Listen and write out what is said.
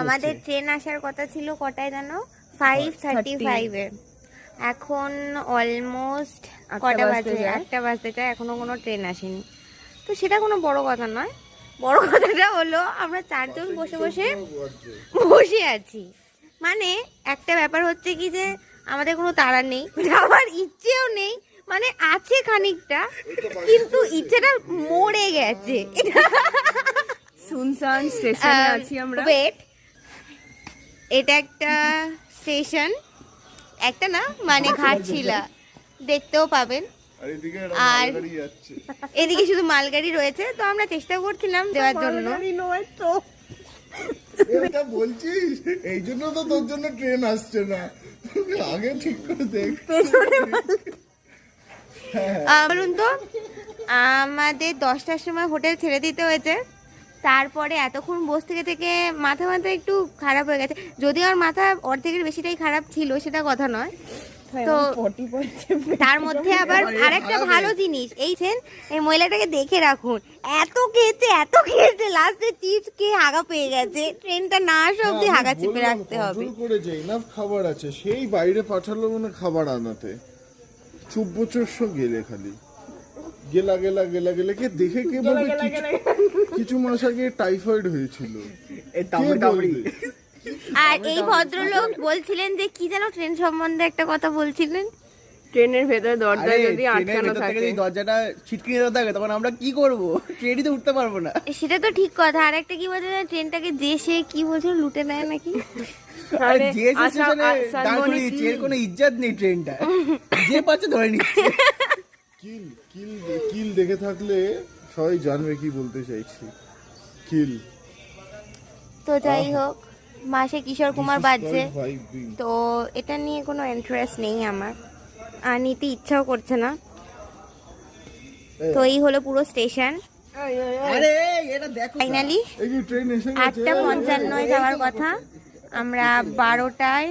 আমাদের ট্রেন আসার কথা ছিল কটায় জানো? ফাইভ থার্টি ফাইভে এখন অলমোস্ট কটা বাজতে বাজে? একটা বাজতে চায় এখনও কোনো ট্রেন আসেনি। তো সেটা কোনো বড় কথা নয়। বড় কথাটা হলো আমরা চারজন বসে বসে বসে আছি। মানে একটা ব্যাপার হচ্ছে কি যে আমাদের কোনো তাড়া নেই যাওয়ার ইচ্ছেও নেই মানে আছে খানিকটা কিন্তু ইচ্ছেটা মরে গেছে। এটা স্টেশনে আছি আমরা। ওয়েট এটা একটা স্টেশন। একটা না মানে ঘাটশিলা। দেখতেও পাবেন। আর এদিকে শুধু মালগাড়ি রয়েছে তো আমরা চেষ্টা করছিলাম দেওয়ার জন্য। এটা বলছিস? এই জন্য তো তোর জন্য ট্রেন আসছে না। আগে ঠিক করে দেখ। বলুন তো আমাদের দশটার সময় হোটেল ছেড়ে দিতে হয়েছে। তারপরে এতক্ষণ বস থেকে থেকে মাথা মাথা একটু খারাপ হয়ে গেছে। যদিও আমার মাথা অর্ধেকের বেশিটাই খারাপ ছিল সেটা কথা নয়। তো তার মধ্যে আবার আরেকটা ভালো জিনিস এই সেন এই মহিলাটাকে দেখে রাখুন এত খেয়েছে এত খেয়েছে লাস্টে চিপস খেয়ে হাগা পেয়ে গেছে। ট্রেনটা না আসা অব্দি হাগা চেপে রাখতে হবে। কন্ট্রোল করেছে ইনাফ খাবার আছে সেই বাইরে পাঠালো মানে খাবার আনাতে। চুপ বচস্য গেলে খালি। গেলা গেলা গেলা গেলে কে দেখে কে বলবে কিছু- কিছু মাস আগে টাইফয়েড হয়েছিল? আর এই ভদ্রলোক বলছিলেন যে কি যেন ট্রেন সম্বন্ধে একটা কথা বলছিলেন? ট্রেনের ভেতরে দরজা যদি আটকানো থাকে যদি দরজাটা ছিটকে যেতে থাকে তখন আমরা কি করব? ট্রেনই তো উঠতে পারব না। সেটা তো ঠিক কথা। আর একটা কি বলছে যে ট্রেনটাকে যে সে কি বলছে লুটে নেয় নাকি? আরে যে স্টেশনে আশা দাঁড় মনে করিয়েছি কি? এর কোনো ইজ্জত নেই ট্রেনটা। যে পাচ্ছে ধরে নিচ্ছে। কিল কিল কিল দেখে থাকলে সবাই জানবে কি বলতে চাইছি। কিল। তো যাই হোক মাসে কিশোর কুমার বাজছে। তো এটা নিয়ে কোনো ইন্টারেস্ট নেই আমার। আর নিতে ইচ্ছাও করছে না। তো এই। হলো পুরো স্টেশন আরে এটা দেখো না। ফাইনালি এই যে ট্রেন এসে গেছে। আটটা পঞ্চান্নয় যাওয়ার কথা। আমরা বারোটায়